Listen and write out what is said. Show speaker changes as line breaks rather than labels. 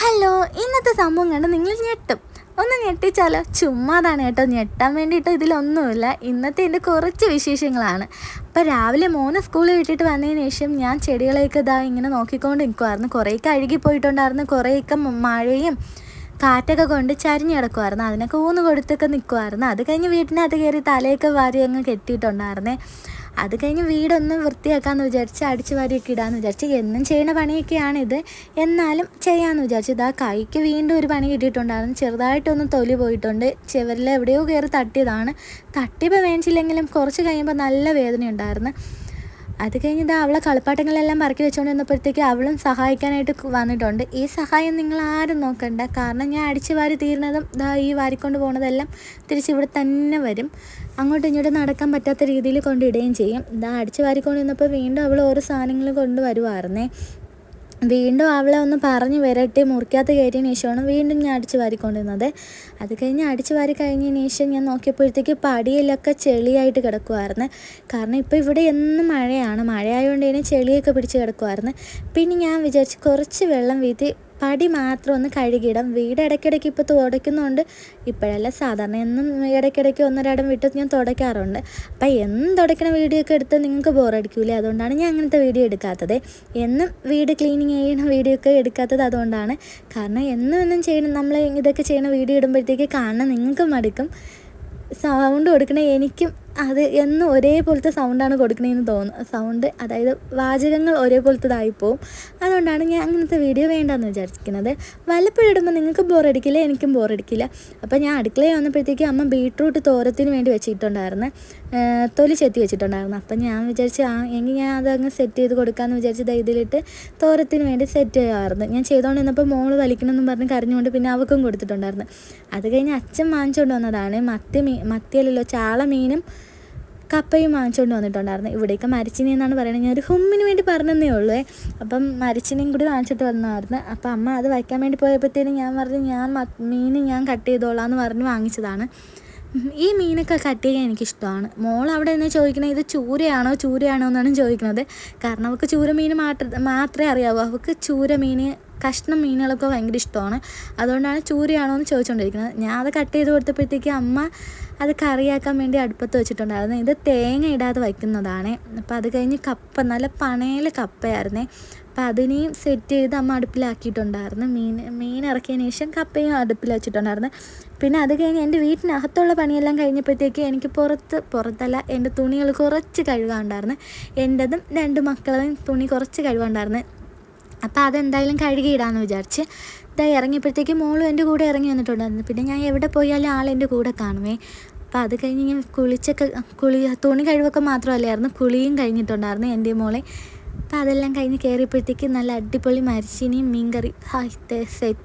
Hello ഇന്നത്തെ സംഭവം കണ്ട് നിങ്ങൾ ഞെട്ടും. ഒന്ന് ഞെട്ടിച്ചാലോ? ചുമ്മാതാണ് കേട്ടോ ഞെട്ടാൻ വേണ്ടിയിട്ട് ഇതിലൊന്നുമില്ല. ഇന്നത്തെ എന്റെ കുറച്ച് വിശേഷങ്ങളാണ്. അപ്പോൾ രാവിലെ മോനെ സ്കൂളിൽ വിട്ടിട്ട് വന്നതിന് ശേഷം ഞാൻ ചെടികളെയൊക്കെ ഇതാ ഇങ്ങനെ നോക്കിക്കൊണ്ട് നിൽക്കുമായിരുന്നു കുറേയൊക്കെ അഴുകി പോയിട്ടുണ്ടായിരുന്നു. കുറേയൊക്കെ മഴയും കാറ്റൊക്കെ കൊണ്ട് ചരിഞ്ഞ് കിടക്കുമായിരുന്നു അതിനൊക്കെ ഊന്ന് കൊടുത്തൊക്കെ നിൽക്കുമായിരുന്നു അത് കഴിഞ്ഞ് വീട്ടിനകത്ത് കയറി തലയൊക്കെ വാരി അങ്ങ് കെട്ടിയിട്ടുണ്ടായിരുന്നേ. അത് കഴിഞ്ഞ് വീടൊന്ന് വൃത്തിയാക്കാമെന്ന് വിചാരിച്ച് അടിച്ചു വാരിയൊക്കെ ഇടാമെന്ന് വിചാരിച്ച് എന്നും ചെയ്യുന്ന പണിയൊക്കെയാണിത്. എന്നാലും ചെയ്യാമെന്ന് വിചാരിച്ചു. ഇതാ കൈക്ക് വീണ്ടും ഒരു പണി കിട്ടിയിട്ടുണ്ടായിരുന്നു. ചെറുതായിട്ടൊന്ന് തൊലി പോയിട്ടുണ്ട്. ചെവരിൽ എവിടെയോ കയറി തട്ടിയതാണ്. തട്ടിയപ്പോൾ വേണിച്ചില്ലെങ്കിലും കുറച്ച് കഴിയുമ്പോൾ നല്ല വേദന ഉണ്ടായിരുന്നു അത് കഴിഞ്ഞ് ഇതാ അവളെ കളിപ്പാട്ടങ്ങളെല്ലാം പറക്കി വെച്ചുകൊണ്ട് വന്നപ്പോഴത്തേക്ക് അവളും സഹായിക്കാനായിട്ട് വന്നിട്ടുണ്ട്. ഈ സഹായം നിങ്ങൾ ആരും നോക്കണ്ട. കാരണം ഞാൻ അടിച്ചു വാരി തീരുന്നതും ഇതാ ഈ വാരിക്കൊണ്ട് പോകുന്നതെല്ലാം തിരിച്ച് ഇവിടെ തന്നെ വരും. അങ്ങോട്ടും ഇങ്ങോട്ടും നടക്കാൻ പറ്റാത്ത രീതിയിൽ കൊണ്ടിടുകയും ചെയ്യും. ഇതാ അടിച്ചു വാരിക്കൊണ്ട് വന്നപ്പോൾ വീണ്ടും അവൾ ഓരോ കൊണ്ട് വരുമായിരുന്നേ വീണ്ടും അവളെ ഒന്ന് പറഞ്ഞു വരട്ടെ മുറിക്കാത്ത കയറ്റിയ ശേഷമാണ് വീണ്ടും ഞാൻ അടിച്ചു വാരിക്കൊണ്ടിരുന്നത്. അത് കഴിഞ്ഞ് അടിച്ചു വാരി കഴിഞ്ഞ ശേഷം ഞാൻ നോക്കിയപ്പോഴത്തേക്ക് പടിയിലൊക്കെ ചെളിയായിട്ട് കിടക്കുമായിരുന്നു കാരണം ഇപ്പോൾ ഇവിടെ എന്നും മഴയാണ്. മഴയായതുകൊണ്ട് തന്നെ ചെളിയൊക്കെ പിടിച്ച് കിടക്കുമായിരുന്നു പിന്നെ ഞാൻ വിചാരിച്ച് കുറച്ച് വെള്ളം വീത്തി പടി മാത്രം ഒന്ന് കഴുകിയിടാം. വീട് ഇടയ്ക്കിടയ്ക്ക് ഇപ്പോൾ തുടയ്ക്കുന്നുണ്ട്. ഇപ്പോഴല്ല സാധാരണ എന്നും ഇടയ്ക്കിടയ്ക്ക് ഒന്നൊരിടം വിട്ട് ഞാൻ തുടയ്ക്കാറുണ്ട്. അപ്പോൾ എന്നും തുടയ്ക്കണ വീഡിയോ ഒക്കെ എടുത്ത് നിങ്ങൾക്ക് ബോറടിക്കൂലേ? അതുകൊണ്ടാണ് ഞാൻ അങ്ങനത്തെ വീഡിയോ എടുക്കാത്തത്. എന്നും വീട് ക്ലീനിങ് ചെയ്യണ വീഡിയോ ഒക്കെ എടുക്കാത്തത് അതുകൊണ്ടാണ്. കാരണം എന്നും എന്നും ചെയ്യണം. നമ്മൾ ഇതൊക്കെ ചെയ്യണ വീഡിയോ ഇടുമ്പോഴത്തേക്ക് കാണാൻ നിങ്ങൾക്ക് മടുക്കും. സൗണ്ട് കൊടുക്കണ എനിക്കും അത് എന്നും ഒരേപോലത്തെ സൗണ്ടാണ് കൊടുക്കണതെന്ന് തോന്നുന്നു സൗണ്ട് അതായത് വാചകങ്ങൾ ഒരേപോലത്തതായിപ്പോവും. അതുകൊണ്ടാണ് ഞാൻ അങ്ങനത്തെ വീഡിയോ വേണ്ടെന്ന് വിചാരിക്കുന്നത് വല്ലപ്പോഴും ഇടുമ്പോൾ നിങ്ങൾക്ക് ബോറടിക്കില്ല എനിക്കും ബോറടിക്കില്ല അപ്പോൾ ഞാൻ അടുക്കളയിൽ വന്നപ്പോഴത്തേക്ക് അമ്മ ബീട്രൂട്ട് തോരത്തിന് വേണ്ടി വെച്ചിട്ടുണ്ടായിരുന്നു. തൊലി ചെത്തി വെച്ചിട്ടുണ്ടായിരുന്നു. അപ്പം ഞാൻ വിചാരിച്ച് ആ എങ്കിൽ ഞാൻ അതങ്ങ് സെറ്റ് ചെയ്ത് കൊടുക്കാമെന്ന് വിചാരിച്ച് ഇതിലിട്ട് തോരത്തിന് വേണ്ടി സെറ്റ് ചെയ്യാമായിരുന്നു. ഞാൻ ചെയ്തുകൊണ്ട് നിന്നപ്പോൾ മോൾ വലിക്കണമെന്നും പറഞ്ഞ് കരഞ്ഞുകൊണ്ട് പിന്നെ അവക്കും കൊടുത്തിട്ടുണ്ടായിരുന്നു. അത് കഴിഞ്ഞ് അച്ഛൻ വാങ്ങിച്ചുകൊണ്ട് വന്നതാണ്. മത്തി മീ മത്തിയല്ലല്ലോ ചാള മീനും കപ്പയും വാങ്ങിച്ചുകൊണ്ട് വന്നിട്ടുണ്ടായിരുന്നു. ഇവിടേക്ക് മരിച്ചിനി എന്നാണ് പറയുന്നത് ഞാൻ ഒരു ഹുമ്മിന് വേണ്ടി പറഞ്ഞതേ ഉള്ളൂ. അപ്പം മരിച്ചിനിയും കൂടി വാങ്ങിച്ചിട്ട് വന്നതായിരുന്നു അപ്പം അമ്മ അത് വയ്ക്കാൻ വേണ്ടി പോയപ്പോഴത്തേനും ഞാൻ പറഞ്ഞു ഞാൻ മീൻ ഞാൻ കട്ട് ചെയ്തോളാം എന്ന് പറഞ്ഞ് വാങ്ങിച്ചതാണ്. ഈ മീനൊക്കെ കട്ട് ചെയ്യാൻ എനിക്കിഷ്ടമാണ്. മോൾ അവിടെ നിന്ന് ചോദിക്കുന്നത് ഇത് ചൂരയാണോ? ചൂരയാണോ? എന്നാണ് ചോദിക്കുന്നത് കാരണം അവൾക്ക് ചൂര മീൻ മാത്രം മാത്രമേ അറിയാവൂ. അവൾക്ക് ചൂര മീൻ കഷ്ണം മീനുകളൊക്കെ ഭയങ്കര ഇഷ്ടമാണ്. അതുകൊണ്ടാണ് ചൂരയാണോ എന്ന് ചോദിച്ചുകൊണ്ടിരിക്കുന്നത് ഞാൻ അത് കട്ട് ചെയ്ത് കൊടുത്തപ്പോഴത്തേക്ക് അമ്മ അത് കറിയാക്കാൻ വേണ്ടി അടുപ്പത്ത് വെച്ചിട്ടുണ്ടായിരുന്നു. ഇത് തേങ്ങ ഇടാതെ വയ്ക്കുന്നതാണ്. അപ്പോൾ അത് കഴിഞ്ഞ് കപ്പ നല്ല പണയിൽ കപ്പയായിരുന്നേ. അപ്പോൾ അതിനെയും സെറ്റ് ചെയ്ത് അമ്മ അടുപ്പിലാക്കിയിട്ടുണ്ടായിരുന്നു. മീൻ മീൻ ഇറക്കിയതിന് ശേഷം കപ്പയും അടുപ്പിൽ വെച്ചിട്ടുണ്ടായിരുന്നു. പിന്നെ അത് കഴിഞ്ഞ് എന്റെ വീട്ടിനകത്തുള്ള പണിയെല്ലാം കഴിഞ്ഞപ്പോഴത്തേക്ക് എനിക്ക് പുറത്ത് പുറത്തല്ല എന്റെ തുണികൾ കുറച്ച് കഴുകാനുണ്ടായിരുന്നു എന്റെതും രണ്ട് മക്കളെയും തുണി കുറച്ച് കഴുകാനുണ്ടായിരുന്നു അപ്പോൾ അതെന്തായാലും കഴുകിയിടാമെന്ന് വിചാരിച്ച് ഇതാ ഇറങ്ങിയപ്പോഴത്തേക്ക് മോളും എന്റെ കൂടെ ഇറങ്ങി വന്നിട്ടുണ്ടായിരുന്നു പിന്നെ ഞാൻ എവിടെ പോയാലും ആൾ എന്റെ കൂടെ കാണുമേ. അപ്പോൾ അത് കഴിഞ്ഞ് ഞാൻ കുളിച്ചൊക്കെ കുളി തുണി കഴിവൊക്കെ മാത്രമല്ലായിരുന്നു കുളിയും കഴിഞ്ഞിട്ടുണ്ടായിരുന്നു എന്റെ മോളെ. അപ്പോൾ അതെല്ലാം കഴിഞ്ഞ് കയറിയപ്പോഴത്തേക്ക് നല്ല അടിപൊളി മരിച്ചിനിയും മീൻകറി. ഹായ് സെറ്റ്.